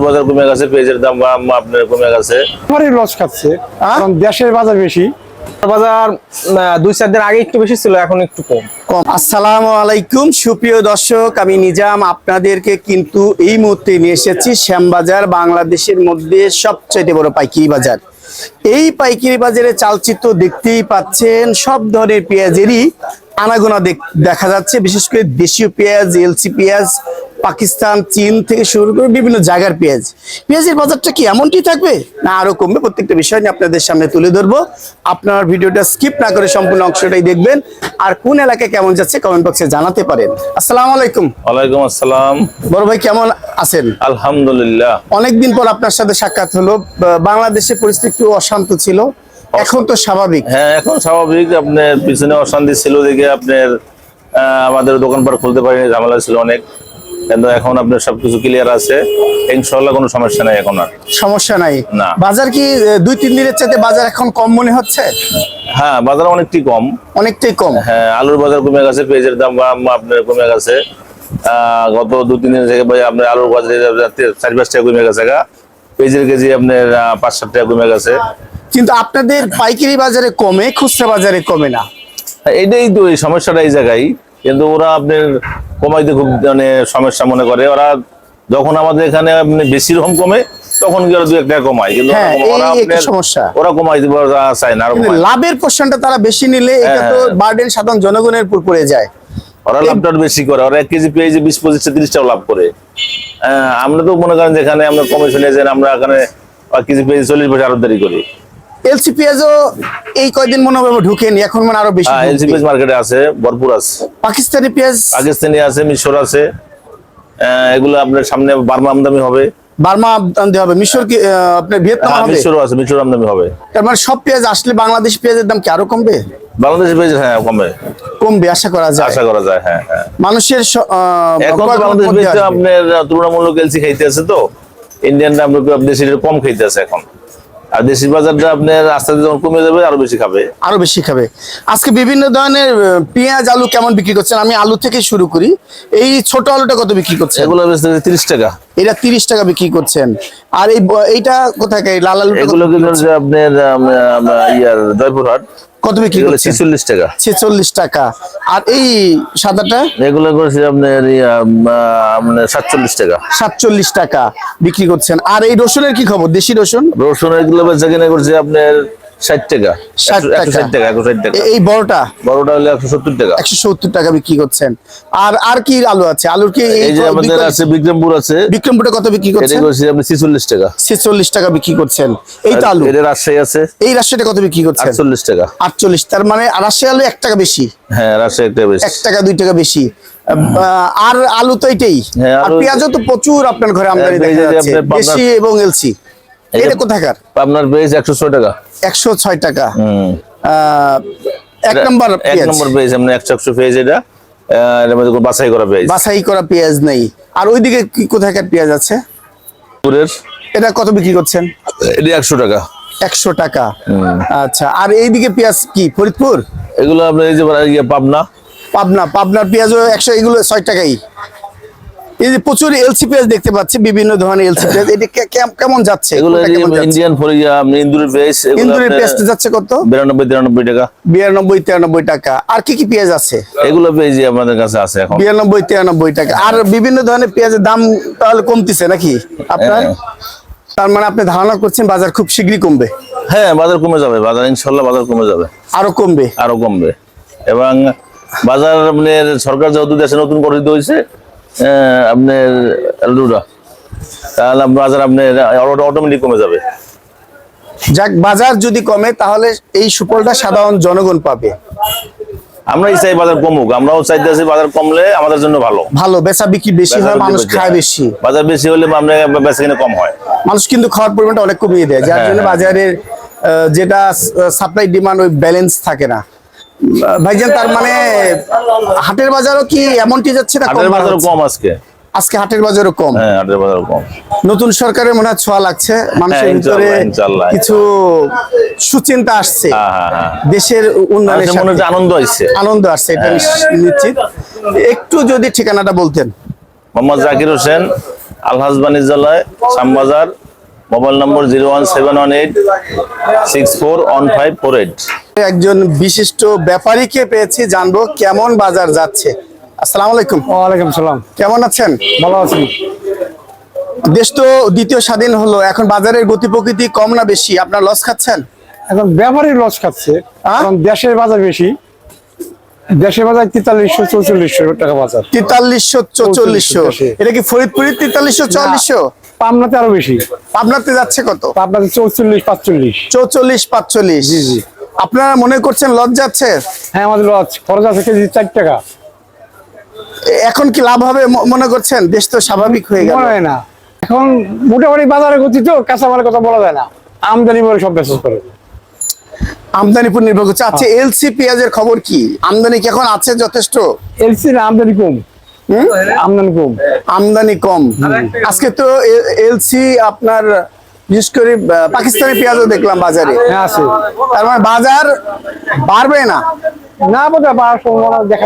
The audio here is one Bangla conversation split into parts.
বাজার কমে গেছে পেঁয়াজের দাম আপনার কমে গেছে। আমারই লস খাচ্ছে। কারণ দেশের বাজার বেশি। বাজার দুই চার দিন আগে একটু বেশি ছিল এখন একটু কম। কম। আসসালামু আলাইকুম সুপ্রিয় দর্শক আমি নিজাম। আপনাদেরকে কিন্তু এই মুহূর্তে নিয়ে এসেছি শ্যামবাজার বাংলাদেশের মধ্যে সবচেয়ে বড় পাইকারি বাজার। এই পাইকারি বাজারে চালচিত্র দেখতেই পাচ্ছেন সব ধরনের পেঁয়াজেরই আনাগোনা দেখ- দেখা যাচ্ছে। বিশেষ করে দেশীয় পেঁয়াজ এলসি পেঁয়াজ পাকিস্তান চীন থেকে শুরু করে বিভিন্ন জায়গার পেঁয়াজ। পেঁয়াজের বাজারটা কি এমনটি থাকবে? না আরও কমবে। প্রত্যেকটা বিষয় নিয়ে আপনাদের সামনে তুলে ধরবো। আপনার ভিডিওটা স্কিপ না করে সম্পূর্ণ অংশটাই দেখবেন। আর কোন এলাকায় কেমন যাচ্ছে কমেন্ট বক্সে জানাতে পারেন। আসসালামু আলাইকুম। ওয়ালাইকুম আসসালাম। বড় ভাই কেমন আছেন? আলহামদুলিল্লাহ। অনেকদিন পর আপনার সাথে সাক্ষাৎ হলো। বাংলাদেশের পরিস্থিতি অশান্ত ছিল। এখন তো স্বাভাবিক। হ্যাঁ এখন স্বাভাবিক। আপনার পিছনে অশান্তি ছিল দেখে আপনার আমাদের দোকানপাট খুলতে পারিনি ঝামেলা ছিল অনেক। কিন্তু এখন আপনার সবকিছু ক্লিয়ার আছে। ইনশাল্লাহ কোনো সমস্যা নাই এখন আর। সমস্যা নাই? না। বাজার কি দুই তিন দিনের চাইতে বাজার এখন কম মনে হচ্ছে? হ্যাঁ বাজার অনেকটি কম। অনেকটাই কম। হ্যাঁ আলুর বাজার কমে গেছে পেঁয়াজের দাম আপনার কমে গেছে। গত দু তিন দিন থেকে আপনার আলুর বাজারে চারি পাঁচ টাকা কমে গেছে গা। পেঁয়াজের কেজি আপনার পাঁচ সাত টাকা কমে গেছে। কিন্তু আপনাদের পাইকারি বাজারে কমে খুচরা বাজারে কমে না? এটাই তো এই সমস্যাটা এই জায়গায়। কিন্তু ওরা আপনার কমাইতে খুব মানে সমস্যা মনে করে ওরা যখন আমাদের এখানে বেশি রকম কমে তখন ওরা দু এক টাকা কমায় কিন্তু ওরা হ্যাঁ, একটা সমস্যা। ওরা কমাই দিবে চায় না। লাভের পোর্শনটা তারা বেশি নিলে এটা তো হ্যাঁ। বার্ডেন সাধারণ জনগণের উপর পড়ে যায় ওরা লাভটা বেশি করে ওরা এক কেজি পেয়েছে বিশ পঁচিশটা তিরিশ টাকা লাভ করে হ্যাঁ, আমরা তো মনে করেন যেখানে আমরা কমিশনে যাই আমরা এখানে এক কেজি পেয়েছে চল্লিশ পয়সা আরও দেরি করি এলসি পেঁয়াজও এই কয়দিন মনে হবে ঢুকেনি এখন মানে আরও বেশি হ্যাঁ এলসি পেঁয়াজ মার্কেটে আছে ভরপুর আছে। পাকিস্তানি পেঁয়াজ? পাকিস্তানি আছে মিশর আছে। এগুলো আপনার সামনে বার্মা আমদানি হবে। বার্মা আনতে হবে মিশর কি আপনার ভিয়েতনাম হ্যাঁ হবে? মিশরও আছে মিশর আমদানি হবে। তার মানে সব পেঁয়াজ আসলে বাংলাদেশ পেঁয়াজের দাম কি আরও কমবে? পেয়েছে হ্যাঁ কমে কমবে আশা করা যায়। আশা করা যায় হ্যাঁ হ্যাঁ। মানুষের এখন বাংলাদেশ আপনার তুলনামূলক এলসি খাইতে আছে তো। দেশের কম খাইতে আছে এখন। আর দেশি বাজারটা আপনার আস্তে আস্তে যখন কমে যাবে আরও বেশি খাবে। আরও বেশি খাবে। আজকে বিভিন্ন ধরনের পেঁয়াজ আলু কেমন বিক্রি করছেন? আমি আলু থেকে শুরু করি। এই ছোট আলুটা কত বিক্রি করছেন? এগুলো তিরিশ টাকা। এটা তিরিশ টাকা বিক্রি করছেন। আর এই এইটা কোথায়? লাল আলু এগুলো কিন্তু আপনার ইয়ার জয়পুরহাট। কত বিক্রি করছেন? ছিচল্লিশ টাকা। ছেচল্লিশ টাকা। আর এই সাদাটা? এগুলো করেছে আপনার আপনার সাতচল্লিশ টাকা। সাতচল্লিশ টাকা বিক্রি করছেন। আর এই রসুনের কি খবর? দেশি রসুন? রসুন এগুলো বেচা কিনা করছে আপনার ষাট টাকা। ষাট একশো টাকা। একশো ষাট টাকা। এই বড়টা? বড়টা হলে একশো সত্তর টাকা। একশো সত্তর টাকা বিক্রি করছেন। আর আর কি আলু আছে? আলুর কি এই যে আমাদের আছে বিক্রমপুর আছে। বিক্রমপুরে কত বিক্রি করছেন? আপনি ছিচল্লিশ টাকা। ছেচল্লিশ টাকা বিক্রি করছেন। এই তো আলু? এটা রাজশাহী আছে। এই রাজশাহীটা কত বিক্রি করছেন? আটচল্লিশ টাকা। আটচল্লিশ। তার মানে রাজশাহী আলু এক টাকা বেশি। হ্যাঁ রাজশাহী একটা বেশি। এক টাকা দুই টাকা বেশি। আর আলু তো এটাই। হ্যাঁ, আর পেঁয়াজও তো প্রচুর আপনার ঘরে আমদানি দেখা যাচ্ছে। দেশি এবং এলসি। এটা কোথাকার? আপনার একশো ছয় টাকা। একশো ছয় টাকা। এক নম্বর এক পেঁয়াজ। নম্বর পেয়েছ আপনি একশো একশো এটা। এটার মধ্যে কোনো বাছাই করা পেয়েছ বাছাই করা পেঁয়াজ নেই। আর ওইদিকে কি কোথাকার পেঁয়াজ আছে? পুরের। এটা কত বিক্রি করছেন? এটা একশো টাকা। একশো টাকা। আচ্ছা আর এইদিকে পেঁয়াজ কি? ফরিদপুর? এগুলো আপনার এই যে ইয়ে পাবনা। পাবনা পাবনার পেঁয়াজও একশো এগুলো ছয় টাকাই। এই যে প্রচুর এলসি পেঁয়াজ দেখতে পাচ্ছি বিভিন্ন ধরনের এলসি পেঁয়াজ এটা কেমন যাচ্ছে? এগুলো যাচ্ছে? ইন্ডিয়ান ফরিয়া আপনি ইন্দুরের পেয়েছ ইন্দুরের পেঁয়াজটা যাচ্ছে কত? বিরানব্বই তিরানব্বই টাকা। বিরানব্বই তিরানব্বই টাকা। আর কি কি পেঁয়াজ আছে? এগুলো পেয়েছি আমাদের কাছে আছে এখন। বিরানব্বই তিরানব্বই টাকা। আর বিভিন্ন ধরনের পেঁয়াজের দাম তাহলে কমতেছে নাকি আপনার? হ্যাঁ। তার মানে আপনি ধারণা করছেন বাজার খুব শীঘ্রই কমবে? হ্যাঁ বাজার কমে যাবে। বাজার ইনশাল্লাহ বাজার কমে যাবে। আরও কমবে? আরও কমবে। এবং বাজার আপনার সরকার যেহেতু দেশে নতুন গঠিত হয়েছে আপনার তাহলে বাজার আপনার অটোমেটিক কমে যাবে। যাক বাজার যদি কমে তাহলে এই সুফলটা সাধারণ জনগণ পাবে। আমরাই চাই বাজার কমুক আমরাও চাইতেছি বাজার কমলে আমাদের জন্য ভালো। ভালো বেচা বিক্রি বেশি হয় মানুষ খায় বেশি। বাজার বেশি হলে আমরা বেচা কিনে কম হয়। মানুষ কিন্তু খাওয়ার পরিমাণটা অনেক কমিয়ে দেয় যার হ্যাঁ, জন্য হ্যাঁ। বাজারের আহ, যেটা সাপ্লাই ডিমান্ড ওই ব্যালেন্স থাকে না। ভাইজান তার মানে হাটের বাজারও কি এমনটি যাচ্ছে না হাটের বাজারও কম আজকে। আজকে হাটের বাজারও কম? হ্যাঁ হাটের বাজার কম। নতুন সরকারের মনে হয় ছোঁয়া লাগছে মানুষের হ্যাঁ, ভিতরে। কিছু সুচিন্তা আসছে। হ্যাঁ হ্যাঁ দেশের উন্নয়নের মনে সাথে। আনন্দ আসছে। আনন্দ আসছে এটা নিশ- নিশ্চিত। একটু যদি ঠিকানাটা বলতেন। Mohammad Zakir Hossain Alhaj Banijyaloy Shyambazar mobile number zero one seven one eight six four one five four eight. একজন বিশিষ্ট ব্যাপারীকে পেয়েছি জানব কেমন বাজার যাচ্ছে। আসসালামু আলাইকুম। ওয়ালাইকুম সালাম। কেমন আছেন? ভালো আছি। দেশ তো দ্বিতীয় স্বাধীন হলো এখন বাজারের গতি প্রকৃতি কম না বেশি? আপনার লস খাচ্ছেন? এখন ব্যাপারী লস খাচ্ছে হ্যাঁ? কারণ দেশের বাজার বেশি। দেশের বাজার তেতাল্লিশশো চৌচল্লিশশো টাকা বাজার। তেতাল্লিশশো চৌচল্লিশশো। এটা কি ফরিদপুরের তেতাল্লিশশো চুয়াল্লিশশো? পাবনাতে আরও বেশি। আপনাতে যাচ্ছে কত? পাবনাতে চৌচল্লিশ পাঁচচল্লিশ। চৌচল্লিশ পাঁচচল্লিশ। জি, জি। আপনারা মনে করছেন লস যাচ্ছে? হ্যাঁ আমাদের লস খরচ আছে কেজি চার টাকা। এখন কি লাভ হবে মনে করছেন? দেশ তো স্বাভাবিক হয়ে গেল। হয় না। এখন মোটামুটি বাজারে গতি তো কাঁচামালের কথা বলা যায় না। আমদানি বলে সব বেসস করে। আমদানি উপর নির্ভর করছে। আচ্ছা এলসি পেঁয়াজের খবর কি? আমদানি কি এখন আছে যথেষ্ট? এলসি না আমদানি কম? আমদানি কম। আমদানি কম। আজকে তো এলসি আপনার বিশেষ করে পাকিস্তানি পেঁয়াজও দেখলাম বাজারে। হ্যাঁ আছে। তার মানে বাজার বাড়বে না? না বোধ।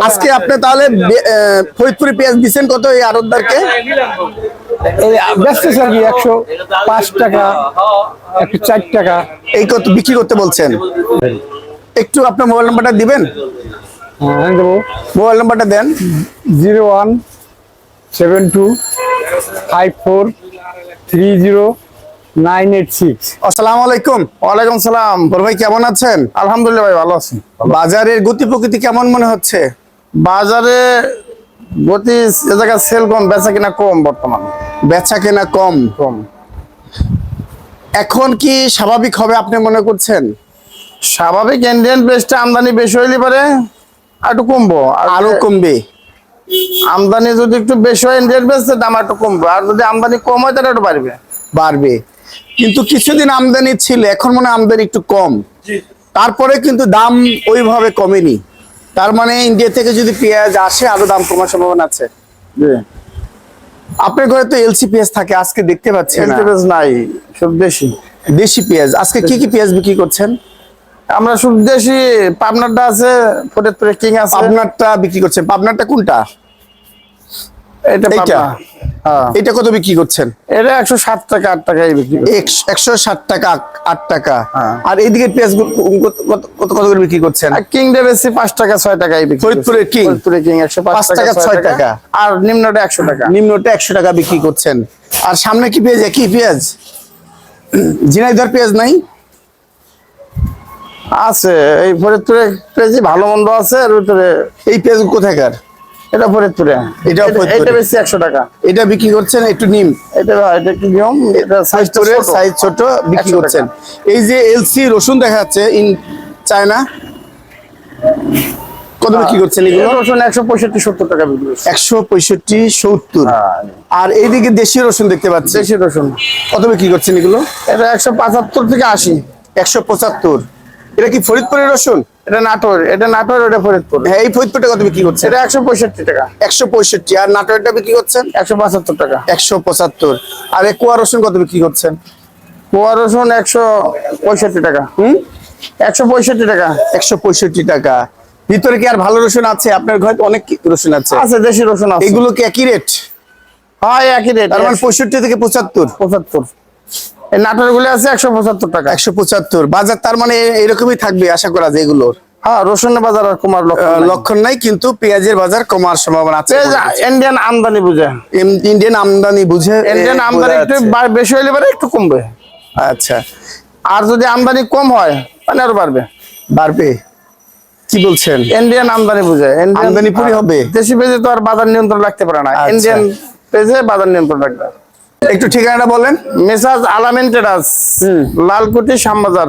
আজকে আপনি তাহলে পেঁয়াজ দিচ্ছেন কত এই আর কি একশো পাঁচ টাকা একশো চার টাকা। এই কত বিক্রি করতে বলছেন? একটু আপনার মোবাইল নাম্বারটা দিবেন? হ্যাঁ দেবো মোবাইল নাম্বারটা দেন। Zero one seven two five four three zero nine eight six. আসসালামু আলাইকুম। ওয়ালাইকুম সালাম। বড় ভাই কেমন আছেন? আলহামদুলিল্লাহ ভাই ভালো আছি। বাজারের গতি প্রকৃতি কেমন মনে হচ্ছে? বাজারে গতি এ জায়গায় সেল কম বেচা কিনা কম বর্তমান। বেচা কেনা কম? কম। এখন কি স্বাভাবিক হবে আপনি মনে করছেন? স্বাভাবিক ইন্ডিয়ান পেস্টে আমদানি বেশি হইলে পারে। একটু কমবো। আরও কমবে? আমদানি যদি একটু বেশি হয় ইন্ডিয়ান পেস্টে দাম একটু কমবে। আর যদি আমদানি কম হয় তাহলে একটু বাড়বে। বাড়বে। কিন্তু কিছুদিন আমদানি ছিল এখন মনে আমদানি একটু কম। তারপরে কিন্তু দাম ওইভাবে কমেনি। তার মানে ইন্ডিয়া থেকে যদি পেঁয়াজ আসে আরও দাম কমার সম্ভাবনা আছে। জি। আপনার ঘরে তো এলসি পেঁয়াজ থাকে আজকে দেখতে পাচ্ছি পেস্ট নাই সব দেশি। দেশি পেঁয়াজ। আজকে কি কি পেঁয়াজ বিক্রি করছেন? আমরা শুধু দেশি পাবনারটা আছে ফরিদপুরে কিং আছে। পাবনারটা বিক্রি করছেন। পাবনারটা কোনটা? এটা পাবনা। হ্যাঁ। এটা কত বিক্রি করছেন? এটা একশো সাত টাকা আট টাকায় বিক্রি করি। একশো ষাট টাকা আট টাকা। হ্যাঁ। আর এইদিকে পেঁয়াজ কত কত- করে বিক্রি করছেন? কিং ডে বেশি পাঁচ টাকা ছয় টাকায় বিক্রি king? কিং? একশো পাঁচ টাকা ছয় টাকা। আর নিম্নটা একশো টাকা। নিম্নটা একশো টাকা বিক্রি করছেন। আর সামনে কি পেঁয়াজ? একই পেঁয়াজ? ঝিনাইদর পেঁয়াজ নাই? আছে এই ফরিদপুরে পেয়েছি ভালো মন্দ আছে আর ভিতরে এই পেঁয়াজ কোথাকার? এটা ফরিদপুরে। এটা- এটা বেশি একশো টাকা। এটা বিক্রি করছেন একটু নিম? এটা এটা কি নিয়ম এটা ছোট। সাইজ ছোট বিক্রি করছেন। এই যে এলসি রসুন দেখা যাচ্ছে ইন চায়না। কত বিক্রি করছেন এগুলো? রসুন একশো পঁয়ষট্টি সত্তর টাকা বিক্রি। একশো পঁয়ষট্টি সত্তর। হ্যাঁ। আর এইদিকে দেশি রসুন দেখতে পাচ্ছি। দেশি রসুন। কত বিক্রি করছেন এগুলো? এটা একশো পঁচাত্তর থেকে আশি। একশো পঁচাত্তর। এটা কি ফরিদপুরের রসুন? এটা নাটোর এটা নাটোর এটা ফরিদপুর। হ্যাঁ এই ফরিদপুরটা কত বিক্রি করছেন? এটা একশো পঁয়ষট্টি টাকা। একশো পঁয়ষট্টি আর নাটোরটা বিক্রি করছেন? একশো পঁচাত্তর টাকা। একশো পঁচাত্তর। আর কুয়া রসুন কত বিক্রি করছেন? পোয়া রসুন একশো পঁয়ষট্টি টাকা। হুম? একশো পঁয়ষট্টি টাকা। একশো পঁয়ষট্টি টাকা। ভিতরে কি আর ভালো রসুন আছে? আপনার ঘরে অনেক রসুন আছে। আছে দেশি রসুন আছে। এগুলো কি একই রেট হয় একই রেট তার মানে পঁয়ষট্টি থেকে পঁচাত্তর। পঁচাত্তর। এই নাটোরগুলো আছে একশো পঁচাত্তর টাকা। একশো পঁচাত্তর। বাজার তার মানে এরকমই থাকবে আশা করা যায় এগুলোর। হ্যাঁ রসুনের বাজার আর কুমার লক্ষণ লক্ষণ নাই কিন্তু পেঁয়াজের বাজার কমার সম্ভাবনা আছে। ইন্ডিয়ান আমদানি বুঝে। ইন্ডিয়ান আমদানি বুঝে ইন্ডিয়ান আমদানি একটু বেশি হইলে পারে একটু কমবে। আচ্ছা। আর যদি আমদানি কম হয় তাহলে আরও বাড়বে। বাড়বে? কি বলছেন? ইন্ডিয়ান আমদানি বুঝে। আমদানি পুরি হবে? দেশি পেজে তো আর বাজার নিয়ন্ত্রণ রাখতে পারে না। আচ্ছা। ইন্ডিয়ান পেজে বাজার নিয়ন্ত্রণ রাখবে। একটু ঠিকানাটা বলেন। মেসাজ আলামিন ট্রেডার্স লালকুটি শ্যামবাজার।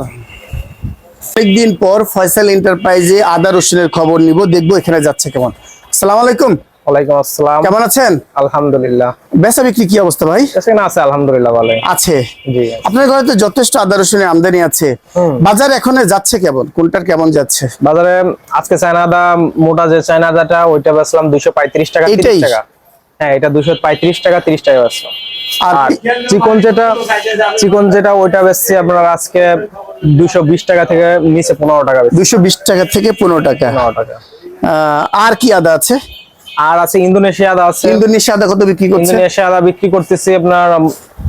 অনেকদিন পর ফয়সাল এন্টারপ্রাইজে আদা রসুনের খবর নিব দেখব এখানে যাচ্ছে কেমন। আসসালামু আলাইকুম। ওয়ালাইকুম আসসালাম। কেমন আছেন? আলহামদুলিল্লাহ। বেচা বিক্রি কি অবস্থা ভাই? আছে আলহামদুলিল্লাহ ভালো। আছে। জি। আপনার ঘরে তো যথেষ্ট আদা রসুনের আমদানি আছে। বাজার এখন যাচ্ছে কেমন? কোনটার কেমন যাচ্ছে? বাজারে আজকে চায়না আদা মোটা যে চায়না আদাটা ওইটা বেচলাম টাকা। হ্যাঁ এটা দুশো পঁয়ত্রিশ টাকা তিরিশ টাকা বেশ আর চিকন যেটা চিকন যেটা ওইটা বেচছি আপনার আজকে দুশো বিশ টাকা থেকে নিচে পনেরো টাকা দুশো বিশ টাকা থেকে পনেরো টাকা। পনেরো টাকা। আহ, আর কি আদা আছে? আর আছে ইন্দোনেশিয়া আদা আছে। ইন্দোনেশিয়া আদা কত বিক্রি করছেন ইন্দোনেশিয়া আদা বিক্রি করতেছি আপনার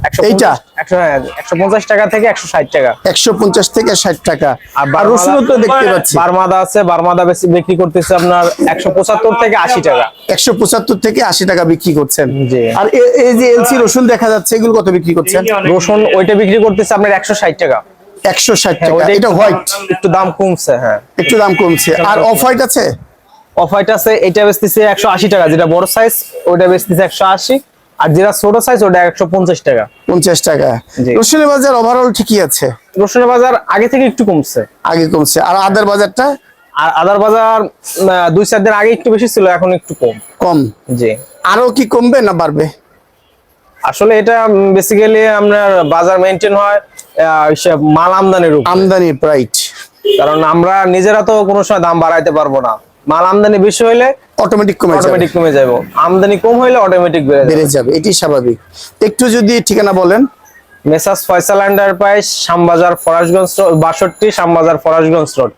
একশো এইটা? একশো হ্যাঁ একশো পঞ্চাশ টাকা থেকে একশো ষাট টাকা। একশো পঞ্চাশ থেকে ষাট টাকা। আর রসুন তো দেখতে পাচ্ছি। বার্মাদা আছে বার্মাদা বেশি বিক্রি করতেছে আপনার একশো পঁচাত্তর থেকে আশি টাকা। একশো পঁচাত্তর থেকে আশি টাকা বিক্রি করছেন। জি। আর এই যে এলসি রসুন দেখা যাচ্ছে এগুলো কত বিক্রি করছেন? রসুন ওইটা বিক্রি করতেছে আপনার একশো ষাট টাকা। একশো ষাট হ্যাঁ, টাকা। ওইটা এটা হোয়াইট। একটু দাম কমছে হ্যাঁ। একটু দাম কমছে। আর অফ হোয়াইট আছে? অফ হোয়াইট আছে এটা বেচতেছে একশো আশি টাকা যেটা বড় সাইজ ওইটা বেচতেছে একশো আশি আর যেটা ছোট সাইজ ওটা একশো পঞ্চাশ টাকা। পঞ্চাশ টাকা। রসুনের বাজার ওভারঅল ঠিকই আছে? রসুনের বাজার আগে থেকে একটু কমছে। আগে কমছে। আর আদার বাজারটা? আর আদার বাজার দুই চার দিন আগে একটু বেশি ছিল এখন একটু কম। কম? জি। আরও কি কমবে না বাড়বে? আসলে এটা বেসিক্যালি আপনার বাজার মেনটেন হয় মাল আমদানির আমদানি প্রাইট কারণ আমরা নিজেরা তো কোনো সময় দাম বাড়াইতে পারব না। মাল আমদানি বেশি হইলে অটোমেটিক কমে যাবে। অটোমেটিক কমে যাবে আমদানি কম হইলে অটোমেটিক বেড়ে যাবে। বেড়ে যাবে এটি স্বাভাবিক। একটু যদি ঠিকানা বলেন। Messrs Faisal enterprise Shyambazar Farashganj road বাষট্টি শ্যামবাজার ফরাসগঞ্জ রোড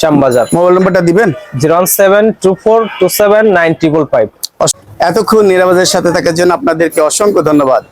শ্যামবাজার। মোবাইল নাম্বারটা দিবেন? Zero seven two four two seven nine triple five এতক্ষণ নিরাপদের সাথে থাকার জন্য আপনাদেরকে অসংখ্য ধন্যবাদ।